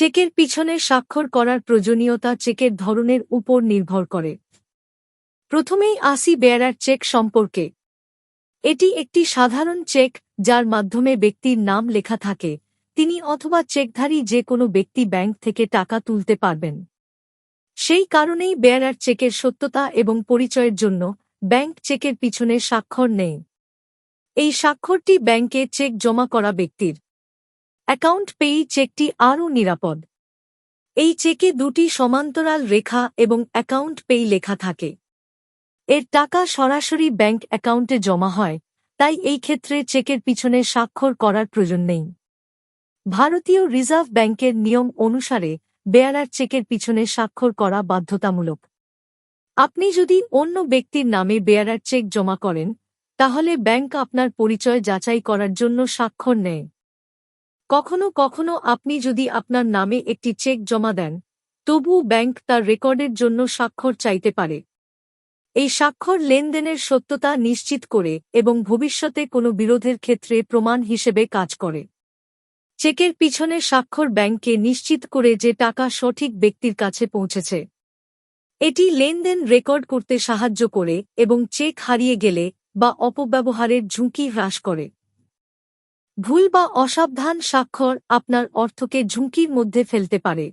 চেকের পিছনে স্বাক্ষর করার প্রয়োজনীয়তা চেকের ধরনের উপর নির্ভর করে। প্রথমেই আসি বেয়ারার চেক সম্পর্কে। এটি একটি সাধারণ চেক, যার মাধ্যমে ব্যক্তির নাম লেখা থাকে, তিনি অথবা চেকধারী যে কোনো ব্যক্তি ব্যাংক থেকে টাকা তুলতে পারবেন। সেই কারণেই বেয়ারার চেকের সত্যতা এবং পরিচয়ের জন্য ব্যাংক চেকের পিছনে স্বাক্ষর নেই। এই স্বাক্ষরটি ব্যাংকে চেক জমা করা ব্যক্তির অ্যাকাউন্ট পেই চেকটি আরও নিরাপদ। এই চেকে দুটি সমান্তরাল রেখা এবং অ্যাকাউন্ট পেই লেখা থাকে। এর টাকা সরাসরি ব্যাংক অ্যাকাউন্টে জমা হয়, তাই এই ক্ষেত্রে চেকের পিছনে স্বাক্ষর করার প্রয়োজন নেই। ভারতীয় রিজার্ভ ব্যাংকের নিয়ম অনুসারে বেয়ারার চেকের পিছনে স্বাক্ষর করা বাধ্যতামূলক। আপনি যদি অন্য ব্যক্তির নামে বেয়ারার চেক জমা করেন, তাহলে ব্যাংক আপনার পরিচয় যাচাই করার জন্য স্বাক্ষর নেয়। কখনো কখনো আপনি যদি আপনার নামে একটি চেক জমা দেন তবু ব্যাংক তার রেকর্ডের জন্য স্বাক্ষর চাইতে পারে। এই স্বাক্ষর লেনদেনের সত্যতা নিশ্চিত করে এবং ভবিষ্যতে কোনো বিরোধের ক্ষেত্রে প্রমাণ হিসেবে কাজ করে। চেকের পিছনে স্বাক্ষর ব্যাংককে নিশ্চিত করে যে টাকা সঠিক ব্যক্তির কাছে পৌঁছেছে। এটি লেনদেন রেকর্ড করতে সাহায্য করে এবং চেক হারিয়ে গেলে বা অপব্যবহারের ঝুঁকি হ্রাস করে। ভুল বা অসাবধান স্বাক্ষর আপনার অর্থকে ঝুঁকির মধ্যে ফেলতে পারে।